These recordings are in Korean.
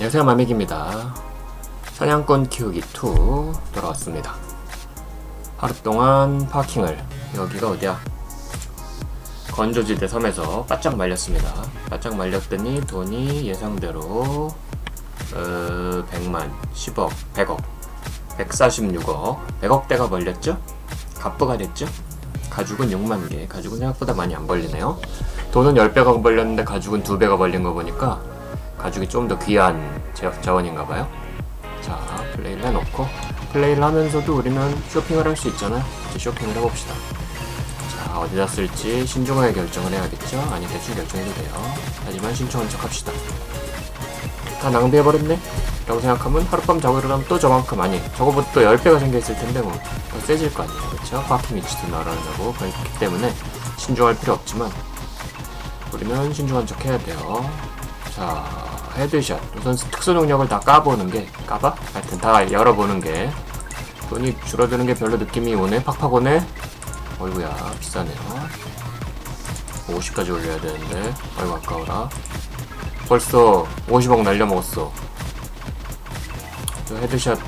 안녕하세요 마믹입니다. 사냥꾼 키우기 2 돌아왔습니다. 하루 동안 파킹을. 여기가 어디야? 건조지대 섬에서 바짝 말렸습니다. 바짝 말렸더니 돈이 예상대로 어, 100만 10억 100억 146억 100억대가 벌렸죠? 갑부가 됐죠? 가죽은 6만개. 가죽은 생각보다 많이 안 벌리네요. 돈은 10배가 벌렸는데 가죽은 2배가 벌린 거 보니까 가죽이 좀 더 귀한 제약 자원인가 봐요. 자, 플레이를 해놓고 플레이를 하면서도 우리는 쇼핑을 할 수 있잖아요. 이제 쇼핑을 해봅시다. 자, 어디다 쓸지 신중하게 결정을 해야겠죠? 아니, 대충 결정해도 돼요. 하지만 신중한 척 합시다. 다 낭비해버렸네? 라고 생각하면 하룻밤 자고 일어나면 또 저만큼 아니 저거보다 또 10배가 생겨있을 텐데 뭐 더 세질 거 아니에요 그쵸? 파킹 위치도 날아가고 그렇기 때문에 신중할 필요 없지만 우리는 신중한 척 해야 돼요 자 헤드샷 우선 특수 능력을 다 까보는 게 까봐? 하여튼 다 열어보는 게. 돈이 줄어드는 게 별로 느낌이 오네. 팍팍 오네. 어이구야 비싸네요. 50까지 올려야 되는데. 아이고 아까워라. 벌써 50억 날려먹었어. 저 헤드샷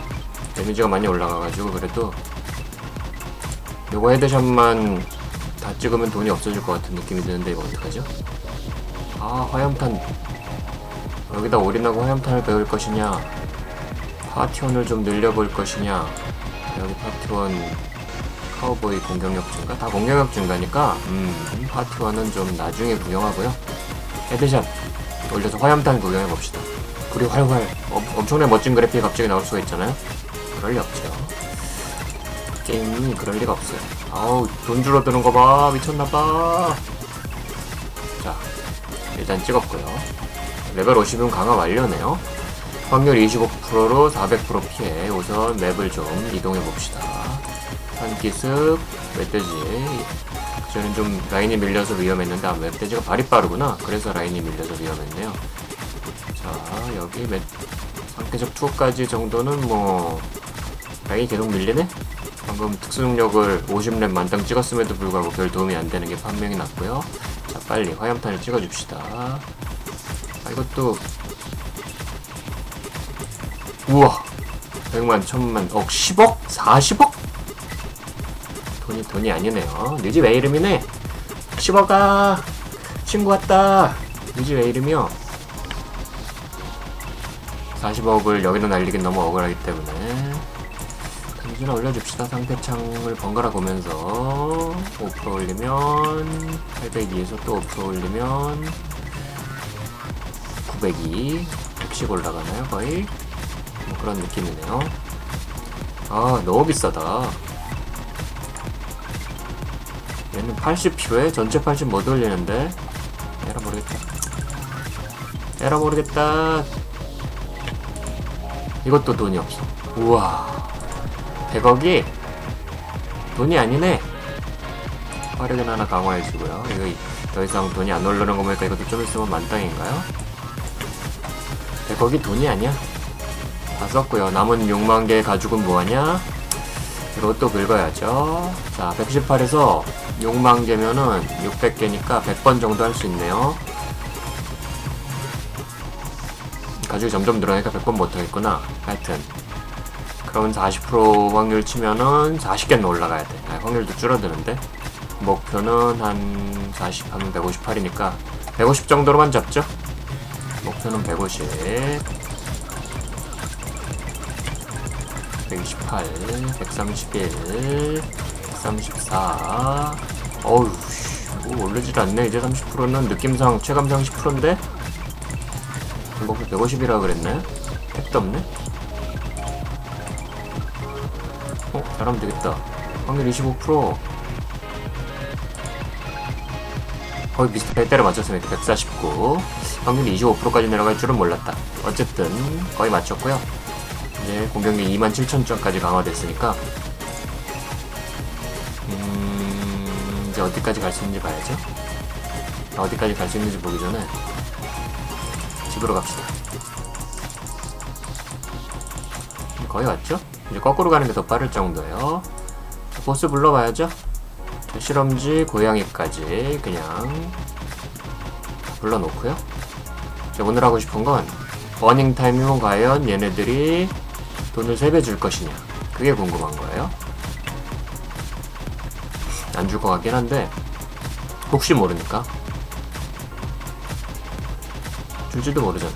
데미지가 많이 올라가가지고 그래도 요거 헤드샷만 다 찍으면 돈이 없어질 것 같은 느낌이 드는데 이거 어떡하죠? 아 화염탄 여기다 올인하고 화염탄을 배울 것이냐? 파티원을 좀 늘려볼 것이냐? 여기 파티원 카우보이 공격력 증가? 다 공격력 증가니까 음 파티원은 좀 나중에 구경하고요. 헤드샷 올려서 화염탄 구경해 봅시다. 불이 활활 엄, 엄청나게 멋진 그래픽이 갑자기 나올 수가 있잖아요. 그럴 리 없죠. 게임이 그럴 리가 없어요. 아우 돈 줄어드는 거봐. 미쳤나봐. 자 일단 찍었고요 레벨 50은 강화 완료네요. 확률 25%로 400% 피해. 우선 맵을 좀 이동해 봅시다. 산기습 멧돼지. 저는 좀 라인이 밀려서 위험했는데 아 멧돼지가 발이 빠르구나. 그래서 라인이 밀려서 위험했네요. 자 여기 멧 상태적 2까지 정도는 뭐 라인이 계속 밀리네? 방금 특수능력을 50렙 만땅 찍었음에도 불구하고 별 도움이 안 되는 게 판명이 났고요. 자 빨리 화염탄을 찍어줍시다 아 이것도. 우와. 100만, 1000만, 억, 10억? 40억? 돈이 돈이 아니네요. 느지 왜 이름이네? 10억아. 친구 왔다. 느지 왜 이름이요? 40억을 여기다 날리긴 너무 억울하기 때문에. 단지나 올려줍시다. 상태창을 번갈아 보면서. 5% 올리면 802에서 또 5% 올리면 900이 100씩 올라가나요 거의? 뭐 그런 느낌이네요. 아 너무 비싸다. 얘는 80kg에 전체 80 못 올리는데? 에라 모르겠다. 에라 모르겠다. 이것도 돈이 없어. 우와. 100억이 돈이 아니네. 화력은 하나 강화해주고요. 이거 더 이상 돈이 안 오르는 거 보니까 이것도 좀 있으면 만땅인가요? 100억이 돈이 아니야. 다 썼고요. 남은 6만 개 가죽은 뭐하냐? 이것도 긁어야죠. 자 118에서 6만 개면은 600개니까 100번 정도 할 수 있네요. 가죽이 점점 늘어나니까 100번 못하겠구나. 하여튼. 그러면 40% 확률 치면은 40개는 올라가야 돼. 아, 확률도 줄어드는데. 목표는 한 40 하면 158이니까 150 정도로만 잡죠 목표는 150 128 131 134 어우 씨, 뭐 올리질 않네. 이제 30%는 느낌상 체감상 10%인데? 목표 150이라 그랬네. 택도 없네. 어 잘하면 되겠다. 확률 25% 거의 비슷하게 때려 맞췄으니까 149 확률 25%까지 내려갈 줄은 몰랐다. 어쨌든 거의 맞췄고요. 이제 공격력 27,000점까지 강화됐으니까 음... 이제 어디까지 갈 수 있는지 봐야죠. 아, 어디까지 갈 수 있는지 보기 전에 집으로 갑시다. 거의 왔죠? 이제 거꾸로 가는 게 더 빠를 정도예요. 보스 불러봐야죠. 실험지 고양이까지 그냥 불러놓고요 오늘 하고 싶은 건 버닝 타임이면 과연 얘네들이 돈을 3배 줄 것이냐. 그게 궁금한 거예요. 안 줄 것 같긴 한데 혹시 모르니까. 줄지도 모르잖아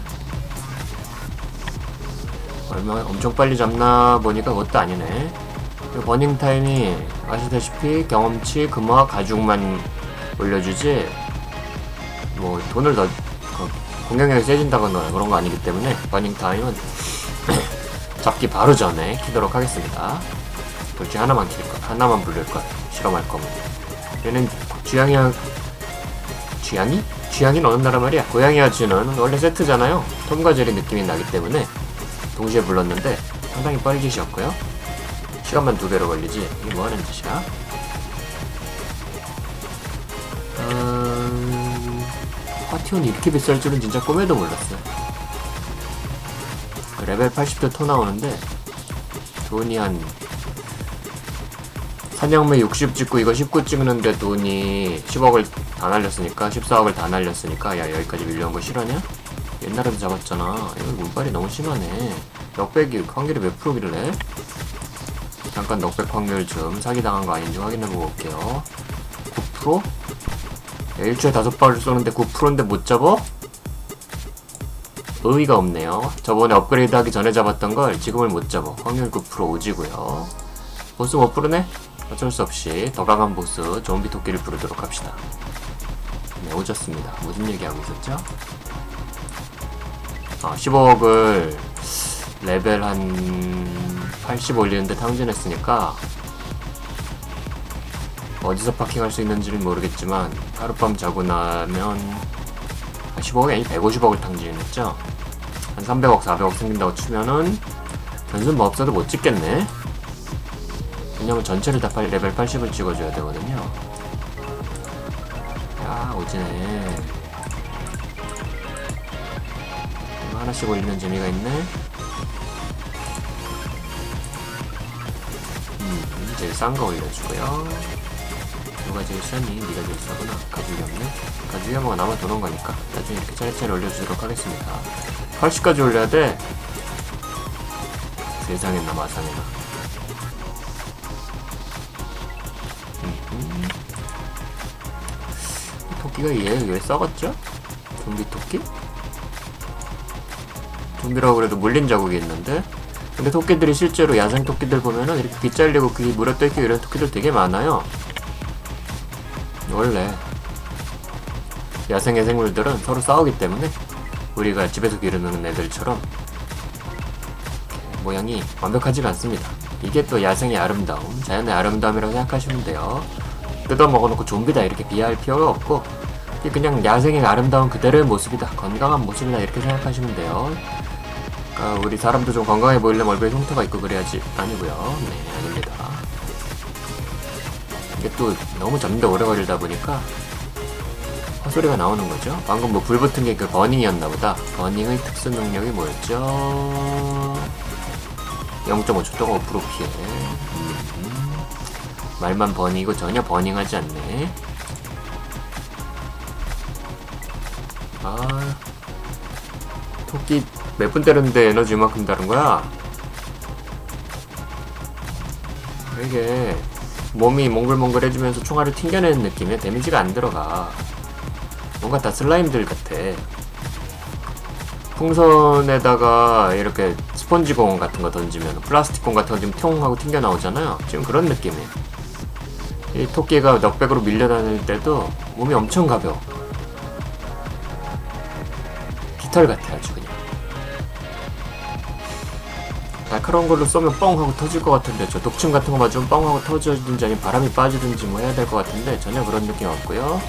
얼마 엄청 빨리 잡나 보니까 그것도 아니네. 그 버닝 타임이 아시다시피 경험치 금화 가죽만 올려주지 뭐 돈을 더 어, 공격력이 세진다거나 그런 거 아니기 때문에 버닝 타임은 잡기 바로 전에 키도록 하겠습니다. 둘 중에 하나만 킬 것, 하나만 부를 것, 실험할 거면. 얘는 쥐양이야, 쥐양이? 쥐양이는 어느 나라 말이야? 고양이와 쥐는 원래 세트잖아요. 톰과 제리 느낌이 나기 때문에 동시에 불렀는데 상당히 뻘짓이었고요. 시간만 두 배로 걸리지. 이게 뭐 하는 짓이야? 파티온이 이렇게 비쌀 줄은 진짜 꿈에도 몰랐어요. 그 레벨 80도 토 나오는데 돈이 한 사냥매 60 찍고 이거 19 찍는데 돈이 10억을 다 날렸으니까 14억을 다 날렸으니까 야 여기까지 밀려온 거 실화냐? 옛날에도 잡았잖아 이거 운빨이 너무 심하네 넉백이 확률이 몇 프로길래? 잠깐 넉백 확률 좀 사기당한 거 아닌지 확인해보고 올게요 9%? 야, 일주일에 다섯 발을 쏘는데 9%인데 못 잡아? 의의가 없네요. 저번에 업그레이드 하기 전에 잡았던 걸 지금을 못 잡아. 확률 9% 오지고요. 보스 못 부르네? 어쩔 수 없이 더 강한 보스 좀비 토끼를 부르도록 합시다. 네, 오졌습니다. 무슨 얘기하고 있었죠? 아, 15억을 레벨 한 80 올리는데 탕진했으니까 어디서 파킹할 수 있는지는 모르겠지만 하룻밤 자고 나면 한 15억이 아니 150억을 탕진했죠. 한 300억, 400억 생긴다고 치면은 변수는 뭐 없어도 못 찍겠네. 왜냐면 전체를 다 레벨 80을 찍어줘야 되거든요. 야, 오지네. 이거 하나씩 올리면 재미가 있네. 음, 제일 싼 거 올려주고요. 누가 제일 싸니? 네가 제일 싸구나. 가죽이 없네. 가죽이 한번 남아 도는 거니까 나중에 이렇게 차례차례 올려주도록 하겠습니다. 80까지 올려야 돼. 세상에나 마상에나. 토끼가 얘왜 썩었죠? 좀비 토끼? 좀비라고 그래도 물린 자국이 있는데 근데 토끼들이 실제로 야생 토끼들 보면은 이렇게 귀 잘리고 귀 물어 뜯기고 이런 토끼들 되게 많아요. 원래 야생의 생물들은 서로 싸우기 때문에 우리가 집에서 기르는 애들처럼 모양이 완벽하지가 않습니다. 이게 또 야생의 아름다움, 자연의 아름다움이라고 생각하시면 돼요. 뜯어 먹어놓고 좀비다 이렇게 비하할 필요가 없고 그냥 야생의 아름다운 그대로의 모습이다, 건강한 모습이다 이렇게 생각하시면 돼요. 그러니까 우리 사람도 좀 건강해 보이려면 얼굴에 흉터가 있고 그래야지 아니고요. 네, 아닙니다. 이게 또 너무 잡는데 오래 걸리다 보니까 헛소리가 나오는 거죠. 방금 뭐 불 붙은 게 그 버닝이었나 보다. 버닝의 특수 능력이 뭐였죠? 0.5초 동안 5% 피해. 음, 말만 버닝이고 전혀 버닝하지 않네. 아, 토끼 몇 분 때렸는데 에너지 이만큼 다른 거야? 이게 몸이 몽글몽글해지면서 총알을 튕겨내는 느낌에 데미지가 안 들어가. 뭔가 다 슬라임들 같아. 풍선에다가 이렇게 스펀지 공 같은 거 던지면 플라스틱 공 같은 거좀통 하고 튕겨 나오잖아요. 지금 그런 느낌이에요. 이 토끼가 넉백으로 밀려다닐 때도 몸이 엄청 가벼워. 깃털 같아 아주 그냥. 날카로운 걸로 쏘면 뻥 하고 터질 것 같은데 저 독침 같은 거 맞으면 뻥 하고 터지든지 아니면 바람이 빠지든지 뭐 해야 될 것 같은데 전혀 그런 느낌 없고요.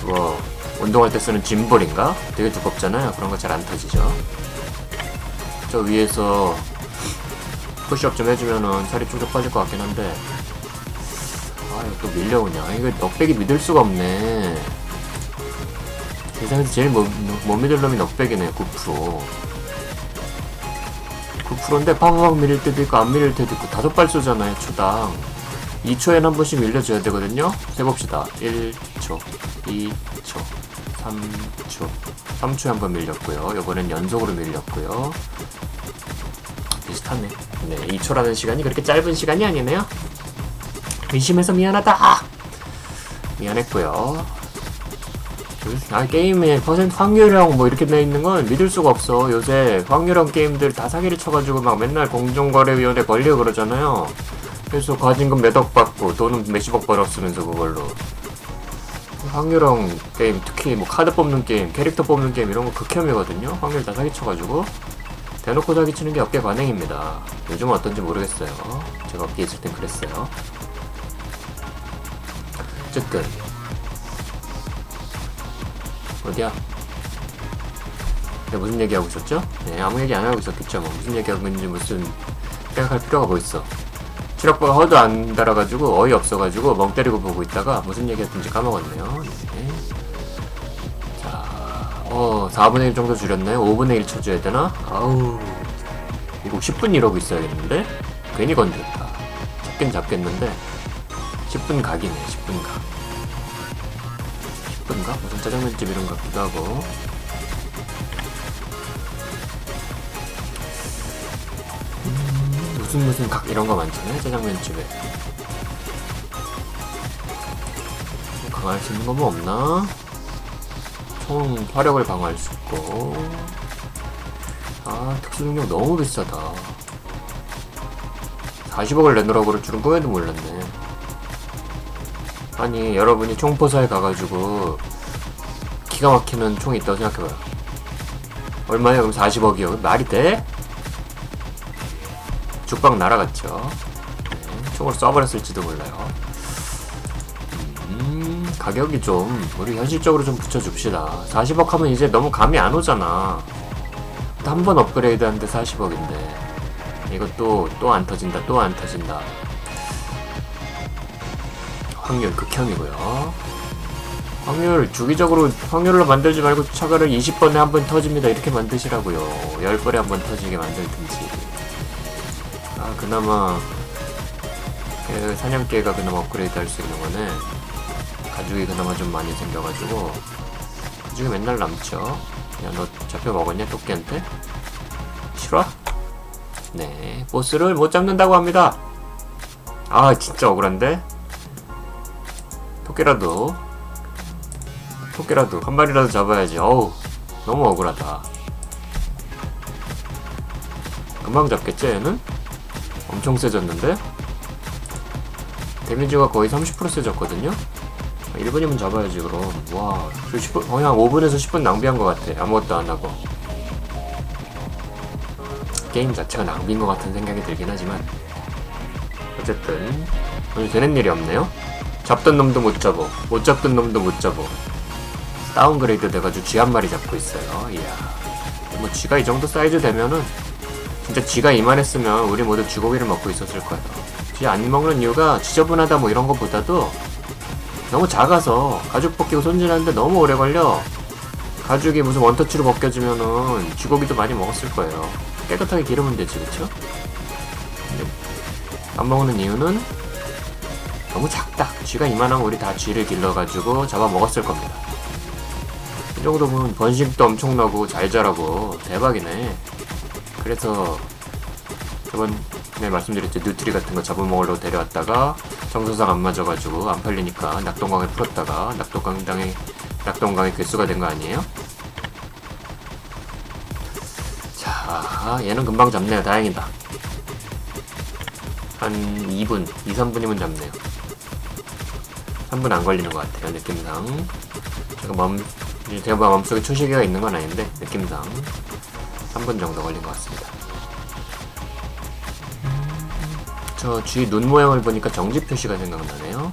그거 운동할 때 쓰는 짐볼인가? 되게 두껍잖아요. 그런 거 잘 안 터지죠. 저 위에서 푸시업 좀 해주면은 살이 쭉쭉 빠질 것 같긴 한데 아 이거 또 밀려오냐 이거 넉백이 믿을 수가 없네 세상에서 제일 못, 못 믿을 놈이 넉백이네 9% 9%인데 파파박 밀릴 때도 있고 안 밀릴 때도 있고 다섯 발 쏘잖아요 초당. 2초에 한 번씩 밀려줘야 되거든요. 세봅시다. 1초 2초 3초. 3초에 한 번 밀렸고요. 이번엔 연속으로 밀렸고요. 비슷하네. 네 2초라는 시간이 그렇게 짧은 시간이 아니네요. 의심해서 미안하다. 미안했고요 아 게임에 퍼센트 확률형 뭐 이렇게 돼 있는 건 믿을 수가 없어. 요새 확률형 게임들 다 사기를 쳐가지고 막 맨날 공정거래위원회 걸리고 그러잖아요. 그래서 과징금 몇 억 받고 돈은 몇십억 벌었으면서 그걸로. 확률형 게임 특히 뭐 카드 뽑는 게임 캐릭터 뽑는 게임 이런 거 극혐이거든요. 확률 다 사기쳐가지고. 대놓고 사기치는 게 업계 관행입니다. 요즘은 어떤지 모르겠어요. 제가 업계에 있을 땐 그랬어요. 어쨌든 어디야? 네, 무슨 얘기하고 있었죠? 네, 아무 얘기 안 하고 있었겠죠. 뭐 무슨 얘기하고 있는지 무슨 생각할 필요가 뭐 있어. 실업보가 허도 안 달아가지고 어이 없어가지고 멍 때리고 보고 있다가 무슨 얘기했던지 까먹었네요. 네. 자, 어 4분의 1 정도 줄였나요? 5분의 1 쳐줘야 되나? 아우 이거 10분 이러고 있어야겠는데? 괜히 건드렸다. 잡긴 잡겠는데 10분 각이네 10분 각. 10분가? 무슨 짜장면집 이런 것 같기도 하고 음, 무슨 무슨 각 이런 거 많잖아요 짜장면집에 뭐 강화할 수 있는 거뭐 없나? 총 화력을 강화할 수 있고 아 특수 능력 너무 비싸다 40억을 내놓으라고 그럴 줄은 꿈에도 몰랐네 아니 여러분이 총포사에 가가지고 기가 막히는 총이 있다고 생각해봐요. 얼마냐 그럼 40억이요? 말이 돼? 죽방 날아갔죠. 네, 총으로 쏴버렸을지도 몰라요. 음 가격이 좀 우리 현실적으로 좀 붙여줍시다. 40억 하면 이제 너무 감이 안 오잖아. 한 번 업그레이드 하는데 40억인데. 이것도 또 안 터진다 또 안 터진다. 확률 극혐이고요. 확률 주기적으로 확률로 만들지 말고 차가를 20번에 한 번 터집니다. 이렇게 만드시라고요. 10번에 한 번 터지게 만들든지. 아 그나마 그 사냥개가 그나마 업그레이드 할 수 있는 거는 가죽이 그나마 좀 많이 생겨가지고 가죽이 맨날 남죠. 야너 잡혀 먹었냐 토끼한테? 싫어? 네 보스를 못 잡는다고 합니다. 아 진짜 억울한데? 토끼라도 토끼라도 한 마리라도 잡아야지 어우 너무 억울하다 금방 잡겠지 얘는? 엄청 세졌는데? 데미지가 거의 30% 세졌거든요? 1분이면 잡아야지 그럼 와 10분, 거의 한 5분에서 10분 낭비한 것 같아 아무것도 안 하고 게임 자체가 낭비인 것 같은 생각이 들긴 하지만 어쨌든 오늘 되는 일이 없네요 잡던 놈도 못 잡어. 못 잡던 놈도 못 잡어. 다운그레이드 돼가지고 쥐 한 마리 잡고 있어요. 이야. 뭐 쥐가 이 정도 사이즈 되면은 진짜 쥐가 이만했으면 우리 모두 쥐고기를 먹고 있었을 거예요. 쥐 안 먹는 이유가 지저분하다 뭐 이런 것보다도 너무 작아서 가죽 벗기고 손질하는데 너무 오래 걸려. 가죽이 무슨 원터치로 벗겨지면은 쥐고기도 많이 먹었을 거예요. 깨끗하게 기르면 되지, 그쵸? 안 먹는 이유는 너무 작다. 쥐가 이만하면 우리 다 쥐를 길러가지고 잡아먹었을 겁니다. 이 정도면 번식도 엄청나고 잘 자라고 대박이네. 그래서 저번에 말씀드렸죠. 뉴트리 같은 거 잡아먹으려고 데려왔다가 정서상 안 맞아가지고 안 팔리니까 낙동강에 풀었다가 낙동강당에 낙동강에 괴수가 된 거 아니에요? 자, 얘는 금방 잡네요. 다행이다. 한 2분, 2, 3분이면 잡네요. 3분 안 걸리는 것 같아요, 느낌상. 제가 마 음, 제가 마음속에 초시계가 있는 건 아닌데, 느낌상. 3분 정도 걸린 것 같습니다. 저쥐눈 모양을 보니까 정지 표시가 생각나네요.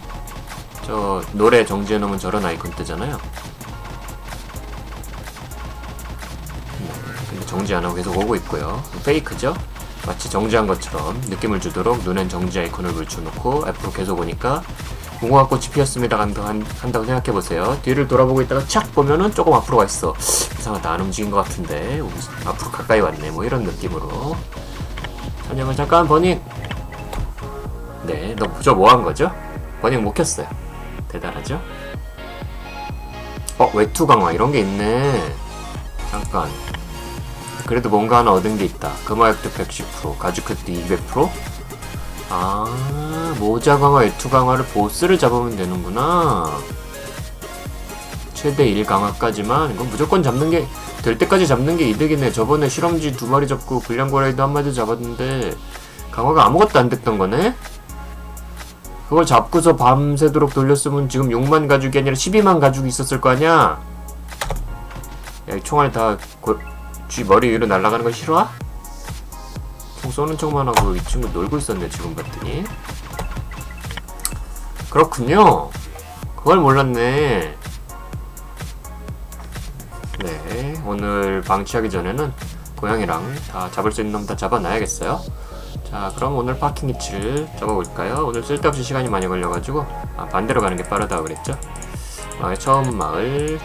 저 노래 정지해 놓으면 저런 아이콘 뜨잖아요. 네, 근데 정지 안 하고 계속 오고 있고요. 페이크죠? 마치 정지한 것처럼 느낌을 주도록 눈엔 정지 아이콘을 물쳐놓고 앞으로 계속 오니까 무궁화꽃이 피었습니다 한다고, 한다고 생각해보세요. 뒤를 돌아보고 있다가 착 보면은 조금 앞으로 가 있어. 이상하다 안 움직인 것 같은데 앞으로 가까이 왔네 뭐 이런 느낌으로 사냥을 잠깐 버닝 네, 너저 뭐 한 거죠? 버닝 못 켰어요. 대단하죠? 어 외투 강화 이런 게 있네 잠깐 그래도 뭔가 하나 얻은 게 있다 금화액도 110% 가죽 획도 200%? 아 모자 강화 외투 강화를 보스를 잡으면 되는구나 최대 1 강화까지만 이건 무조건 잡는 게 될 때까지 잡는 게 이득이네 저번에 실험지 두 마리 잡고 불량고라이도 한 마리 잡았는데 강화가 아무것도 안 됐던 거네 그걸 잡고서 밤새도록 돌렸으면 지금 6만 가죽이 아니라 12만 가죽이 있었을 거 아니야? 야, 이 총알 다, 고, 쥐 머리 위로 날아가는 거 싫어? 총 쏘는 척만 하고 이 친구 놀고 있었네, 지금 봤더니. 그렇군요. 그걸 몰랐네. 네, 오늘 방치하기 전에는 고양이랑 다 잡을 수 있는 놈 다 잡아놔야겠어요. 자 그럼 오늘 파킹 위치를 적어볼까요? 오늘 쓸데없이 시간이 많이 걸려가지고 아, 반대로 가는 게 빠르다고 그랬죠? 마을 처음 마을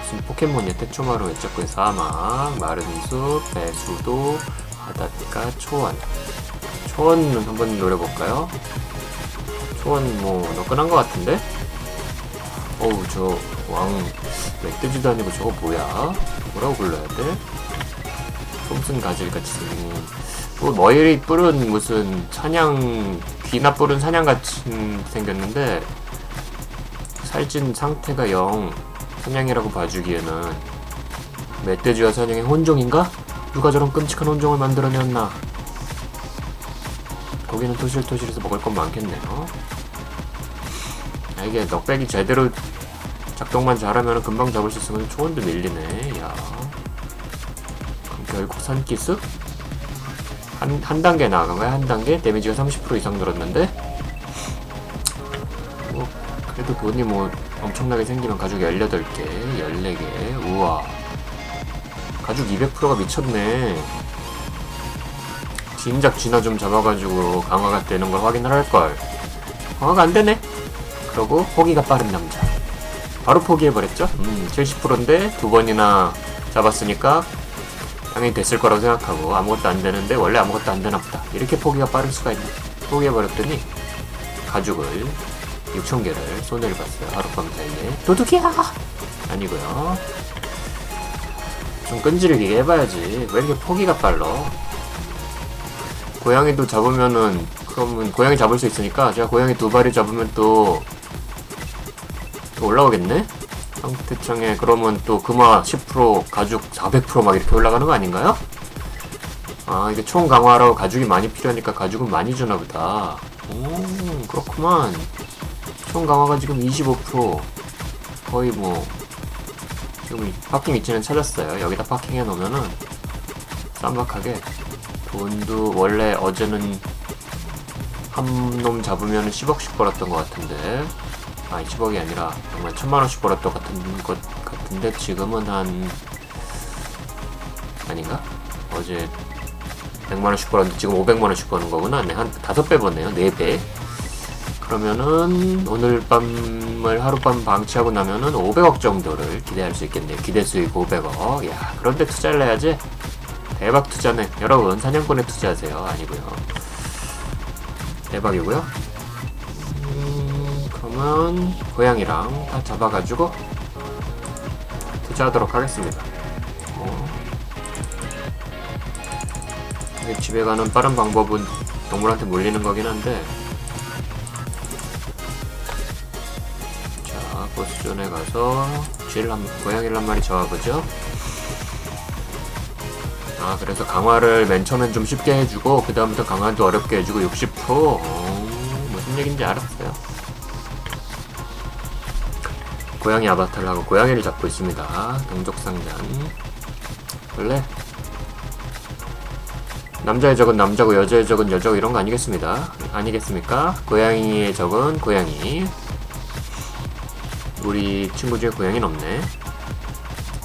무슨 포켓몬이야 태초마루 외적군 사막 마른 숲 배수도 바닷가 초원 초원은 한번 노려볼까요? 초원 뭐 너끈한 것 같은데? 어우 저 왕 멧돼지도 아니고 저거 뭐야? 뭐라고 불러야 돼? 톰슨 가젤 같이 생긴 뭐 머리 뿔은 무슨 사냥 귀나 뿔은 사냥같이 생겼는데 살찐 상태가 영 사냥이라고 봐주기에는 멧돼지와 사냥의 혼종인가? 누가 저런 끔찍한 혼종을 만들어냈나? 거기는 토실토실해서 먹을 건 많겠네요. 아, 이게 넉백이 제대로 작동만 잘하면 금방 잡을 수 있으면 초원도 밀리네. 야. 그럼 결국 산기슭? 한, 한 단계 나간 거야? 한 단계? 데미지가 30% 이상 늘었는데? 뭐, 그래도 돈이 뭐 엄청나게 생기면 가죽 18개, 14개, 우와. 가죽 200%가 미쳤네. 진작 쥐나 좀 잡아가지고 강화가 되는 걸 확인을 할걸. 강화가 안 되네? 그러고 포기가 빠른 남자. 바로 포기해버렸죠? 음, 70%인데 두 번이나 잡았으니까 당연히 됐을 거라고 생각하고 아무것도 안 되는데 원래 아무것도 안 되나 보다. 이렇게 포기가 빠를 수가 있나 포기해버렸더니 가죽을 6천 개를 손해를 봤어요. 하룻밤 사이에. 도둑이야! 아니고요. 좀 끈질기게 해봐야지. 왜 이렇게 포기가 빨라? 고양이도 잡으면은 그러면 고양이 잡을 수 있으니까 제가 고양이 두 마리 잡으면 또, 또 올라오겠네? 상태창에 그러면 또 금화 10% 가죽 400%막 이렇게 올라가는 거 아닌가요? 아 이게 총 강화로 가죽이 많이 필요하니까 가죽은 많이 주나 보다. 오 그렇구만. 총 강화가 지금 25% 거의 뭐 지금 이 파킹 위치는 찾았어요. 여기다 파킹해 놓으면은 쌈박하게 돈도 원래 어제는 한 놈 잡으면 10억씩 벌었던 것 같은데 아니 10억이 아니라 정말 천만원씩 벌었던 것 같은 것 같은데 지금은 한 아닌가? 어제 100만원씩 벌었는데 지금 500만원씩 버는 거구나. 네, 한 5배 버네요. 4배. 그러면은 오늘 밤을 하룻밤 방치하고 나면은 500억 정도를 기대할 수 있겠네요. 기대 수익 500억. 야 그런데 투자를 해야지. 대박 투자네. 여러분 사냥꾼에 투자하세요. 아니고요. 대박이고요 음, 그러면 고양이랑 다 잡아가지고 투자하도록 하겠습니다. 어. 집에 가는 빠른 방법은 동물한테 몰리는 거긴 한데 자 보스존에 가서 쥐를 한, 고양이를 한 마리 잡아보죠. 아 그래서 강화를 맨 처음엔 좀 쉽게 해주고 그 다음부터 강화도 어렵게 해주고 60% 어, 무슨 얘기인지 알았어요. 고양이 아바타를 하고 고양이를 잡고 있습니다. 동족상잔. 원래 남자의 적은 남자고 여자의 적은 여자고 이런 거 아니겠습니다. 아니겠습니까? 고양이의 적은 고양이. 우리 친구 중에 고양이는 없네.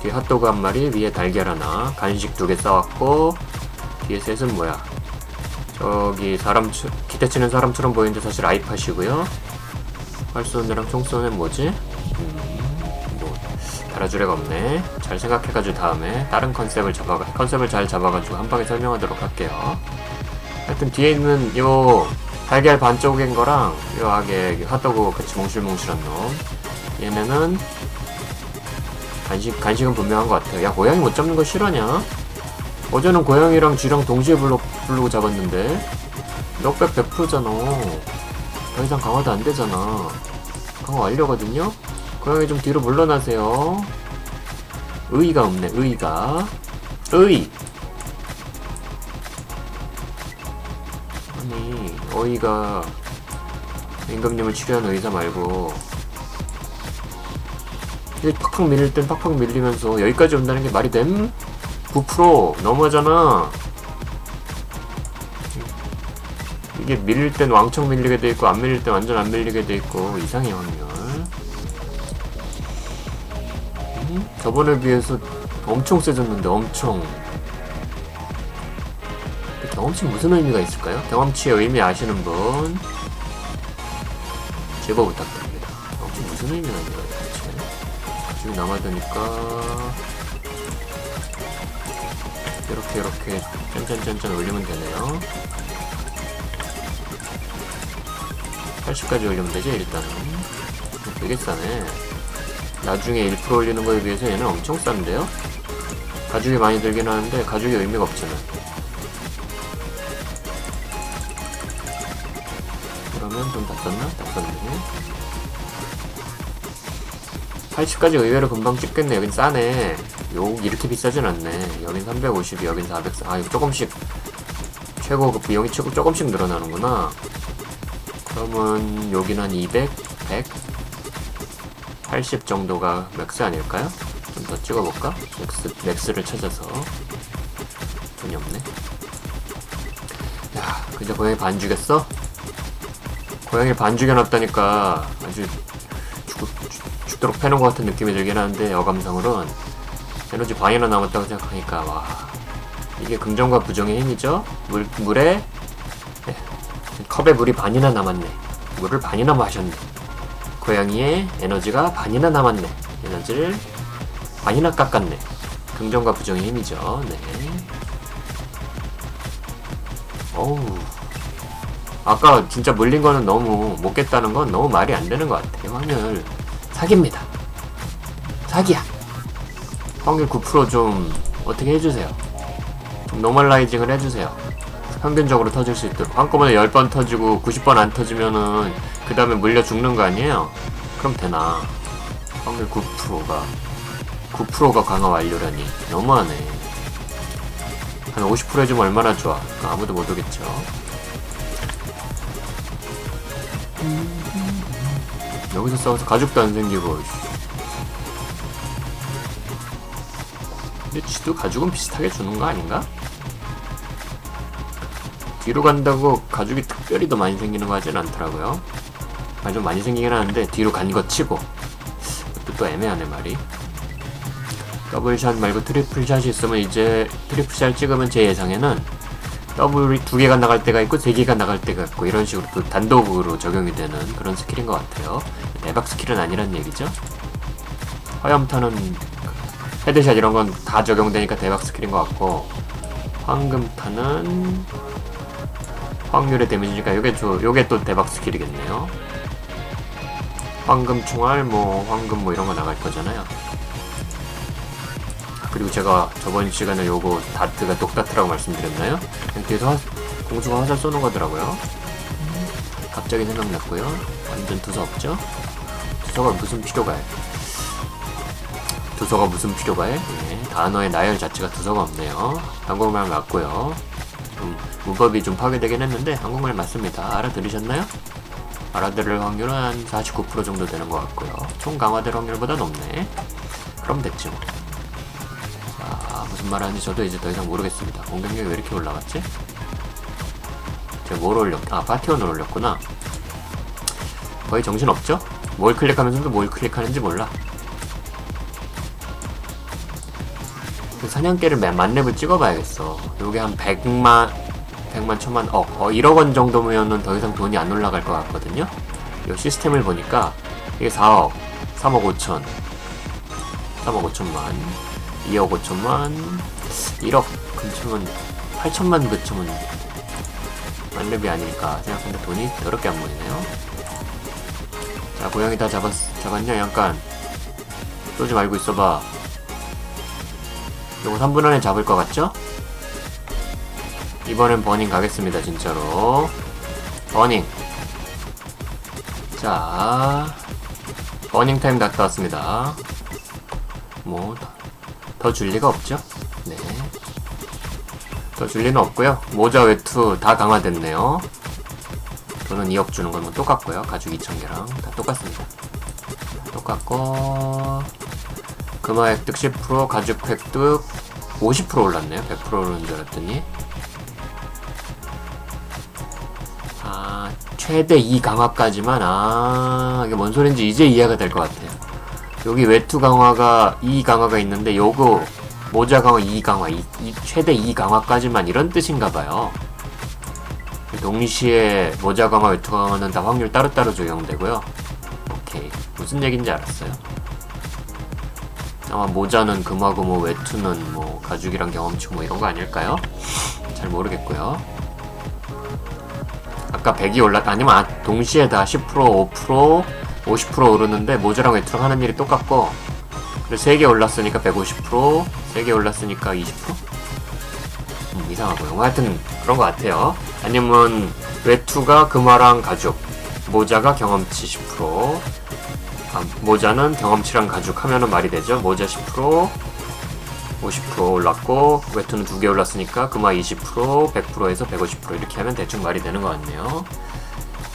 뒤에 핫도그 한 마리, 위에 달걀 하나, 간식 두 개 싸왔고, 뒤에 셋은 뭐야? 저기 사람, 기대 치는 사람처럼 보이는데 사실 아이팟이고요. 활 쏘는 애랑 총 쏘는 애 뭐지? 애가 없네. 잘 생각해가지고 다음에 다른 컨셉을 잡아, 컨셉을 잘 잡아가지고 한 방에 설명하도록 할게요. 하여튼 뒤에 있는 요 달걀 반쪽인 거랑 요 하게 핫도그 같이 몽실몽실한 놈. 얘네는 간식, 간식은 분명한 것 같아요. 야, 고양이 못 잡는 거 싫어하냐? 어제는 고양이랑 쥐랑 동시에 불러, 부르고 잡았는데? 넉백 100%잖아. 더 이상 강화도 안 되잖아. 강화 완료거든요? 고양이 좀 뒤로 물러나세요. 의의가 없네, 의의가. 의의! 아니, 어이가 임금님을 치료하는 의사 말고 이게 팍팍 밀릴 땐 팍팍 밀리면서 여기까지 온다는 게 말이 됨? 9% 너무하잖아. 이게 밀릴 땐 왕창 밀리게 돼 있고 안 밀릴 땐 완전 안 밀리게 돼 있고 이상해 확률. 저번에 비해서 엄청 세졌는데 엄청. 그 경험치 무슨 의미가 있을까요? 경험치의 의미 아시는 분 제보 부탁드립니다. 경험치 무슨 의미가 있는 거예요, 도대체? 지금 남아드니까 이렇게 이렇게 짠짠짠짠 올리면 되네요. 80까지 올리면 되지 일단은 되게 싸네. 나중에 1% 올리는 거에 비해서 얘는 엄청 싼데요? 가죽이 많이 들긴 하는데 가죽이 의미가 없잖아. 그러면 좀? 다 썼네. 80까지 의외로 금방 찍겠네. 여긴 싸네. 요, 이렇게 비싸진 않네. 여긴 350, 여긴 400. 아, 이거 조금씩, 최고 그 비용이 최고 조금씩 늘어나는구나. 그러면 한 200, 100, 80 정도가 맥스 아닐까요? 좀 더 찍어볼까? 맥스, 맥스를 찾아서. 돈이 없네. 야, 그저 고양이 반 주겠어? 고양이 반 죽여놨다니까 아주 죽, 죽, 죽도록 패는 것 같은 느낌이 들긴 하는데 여감상으론 에너지 반이나 남았다고 생각하니까 와 이게 긍정과 부정의 힘이죠 물, 물에 네, 컵에 물이 반이나 남았네 물을 반이나 마셨네 고양이의 에너지가 반이나 남았네 에너지를 반이나 깎았네 긍정과 부정의 힘이죠 네 어우 아까 진짜 물린 거는 너무 못 깼다는 건 너무 말이 안 되는 것 같아요. 확률 사기입니다. 사기야. 확률 9%좀 어떻게 해주세요. 좀 노멀라이징을 해주세요. 평균적으로 터질 수 있도록. 한꺼번에 10번 터지고 90번 안 터지면은 그 다음에 물려 죽는 거 아니에요? 그럼 되나. 확률 9%가 9%가 강화 완료라니 너무하네. 한 50% 해주면 얼마나 좋아. 아무도 못 오겠죠. 여기서 싸워서 가죽도 안 생기고 씨. 근데 쥐도 가죽은 비슷하게 주는 거 아닌가? 뒤로 간다고 가죽이 특별히 더 많이 생기는 거 하진 않더라고요 아, 좀 많이 생기긴 하는데 뒤로 간거 치고 그것도 또 애매하네 말이 더블샷 말고 트리플샷이 있으면 이제 트리플샷 찍으면 제 예상에는 더블이 두 개가 나갈 때가 있고 세 개가 나갈 때가 있고 이런 식으로 또 단독으로 적용이 되는 그런 스킬인 것 같아요. 대박 스킬은 아니란 얘기죠. 화염탄은 헤드샷 이런 건 다 적용되니까 대박 스킬인 것 같고 황금탄은 확률의 데미지니까 요게 저 요게 또 대박 스킬이겠네요. 황금 총알 뭐 황금 뭐 이런 거 나갈 거잖아요. 그리고 제가 저번 시간에 요거 다트가 똑다트라고 말씀드렸나요? 뒤에서 화, 공수가 화살 쏘는 거더라고요. 갑자기 생각났고요. 완전 두서 없죠? 두서가 무슨 필요가 해? 두서가 무슨 필요가 해? 네, 단어의 나열 자체가 두서가 없네요. 한국말 맞고요. 좀 문법이 좀 파괴되긴 했는데 한국말 맞습니다. 알아들으셨나요? 알아들을 확률은 한 49% 정도 되는 것 같고요. 총 강화될 확률보다 높네. 그럼 됐죠. 아, 무슨 말 하는지 저도 이제 더 이상 모르겠습니다. 공격력이 왜 이렇게 올라갔지? 제가 뭘 올렸, 아, 파티원을 올렸구나. 거의 정신없죠? 뭘 클릭하면서도 뭘 클릭하는지 몰라. 그 사냥개를 맨 만렙을 찍어봐야겠어. 요게 한 100만, 100만, 천만, 억, 어, 1억 원 정도면은 더 이상 돈이 안 올라갈 것 같거든요? 요 시스템을 보니까 이게 4억, 3억 5천, 3억 5천만, 2억 5천만, 1억 근처면 8천만 근처면 만렙이 아닐까 생각하는데 돈이 더럽게 안 보이네요. 자, 고양이 다 잡았, 잡았냐? 잠깐. 쏘지 말고 있어봐. 요거 3분 안에 잡을 것 같죠? 이번엔 버닝 가겠습니다 진짜로. 버닝. 자 버닝 타임 갔다 왔습니다. 뭐 더 줄 리가 없죠? 네. 더 줄 리는 없고요. 모자 외투 다 강화됐네요. 돈은 2억 주는 건 뭐 똑같고요. 가죽 2,000개랑 다 똑같습니다. 똑같고 금화 획득 10% 가죽 획득 50% 올랐네요. 100% 오르는 줄 알았더니 아 최대 2 강화까지만 아 이게 뭔 소린지 이제 이해가 될 것 같아요. 여기 외투 강화가 2 강화가 있는데 요거 모자 강화 2 강화 이, 이 최대 2 강화까지만 이런 뜻인가 봐요. 동시에 모자 강화 외투 강화는 다 확률 따로따로 적용되고요. 오케이. 무슨 얘기인지 알았어요. 아마 모자는 금화금호 외투는 뭐 가죽이랑 경험치 뭐 이런 거 아닐까요? 잘 모르겠고요 아까 100이 올랐 아니면 아, 동시에 다 10% 5% 50% 오르는데 모자랑 외투랑 하는 일이 똑같고. 그래서 3개 올랐으니까 150% 3개 올랐으니까 20%? 음, 이상하고요. 뭐 하여튼 그런 것 같아요. 아니면 외투가 금화랑 가죽 모자가 경험치 10% 아, 모자는 경험치랑 가죽 하면은 말이 되죠. 모자 10% 50% 올랐고 외투는 두개 올랐으니까 금화 20% 100%에서 150% 이렇게 하면 대충 말이 되는 것 같네요.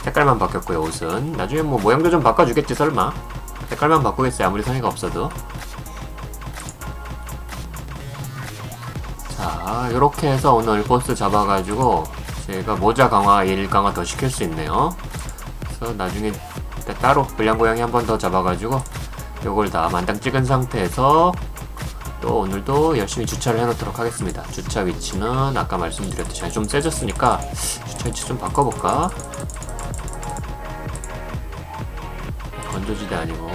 색깔만 바뀌었고요 옷은. 나중에 뭐 모양도 좀 바꿔주겠지 설마? 색깔만 바꾸겠어요 아무리 성의가 없어도. 자 이렇게 해서 오늘 보스 잡아가지고 제가 모자 강화 1 강화 더 시킬 수 있네요. 그래서 나중에 따로 불량 고양이 한 번 더 잡아가지고 요걸 다 만땅 찍은 상태에서 또 오늘도 열심히 주차를 해놓도록 하겠습니다. 주차 위치는 아까 말씀드렸듯이 좀 세졌으니까 주차 위치 좀 바꿔볼까? 건조지대 아니고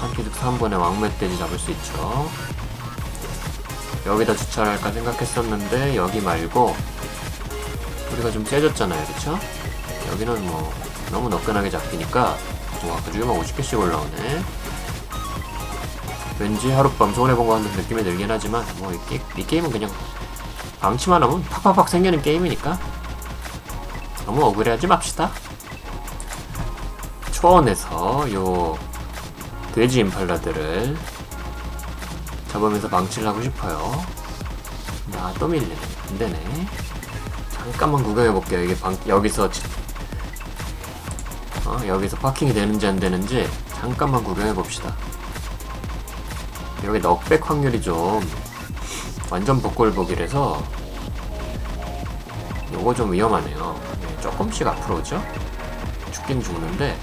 한키득 3번에 왕멧돼지 잡을 수 있죠. 여기다 주차를 할까 생각했었는데 여기 말고 우리가 좀 세졌잖아요, 그쵸? 여기는 뭐 너무 너끈하게 잡히니까 와 그중에만 50개씩 올라오네 왠지 하룻밤 손해본 것 같은 느낌이 들긴 하지만 뭐이이 게임은 그냥 방치만 하면 팍팍팍 생기는 게임이니까 너무 억울해하지 맙시다. 초원에서 요 돼지 임팔라들을 잡으면서 방치를 하고 싶어요. 나 또 밀리네. 안되네. 잠깐만 구경해볼게요. 이게 방, 여기서 지- 어, 여기서 파킹이 되는지 안 되는지 잠깐만 구경해 봅시다. 여기 넉백 확률이 좀 완전 복골복이라서 요거 좀 위험하네요. 네, 조금씩 앞으로 오죠? 죽긴 죽는데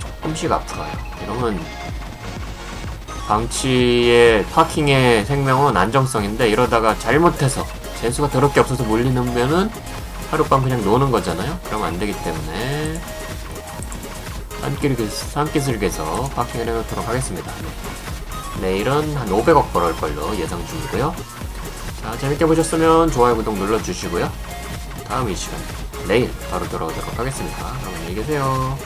조금씩 앞으로 와요. 이러면 방치의 파킹의 생명은 안정성인데 이러다가 잘못해서 재수가 더럽게 없어서 몰리면은 하룻밤 그냥 노는 거잖아요. 그러면 안 되기 때문에 산기슭, 산기슭에서 파킹을 해놓도록 하겠습니다. 네. 내일은 한 500억 벌을 걸로 예상 중이고요. 자, 재밌게 보셨으면 좋아요, 구독 눌러주시고요. 다음 이 시간, 내일 바로 돌아오도록 하겠습니다. 그럼 안녕히 계세요.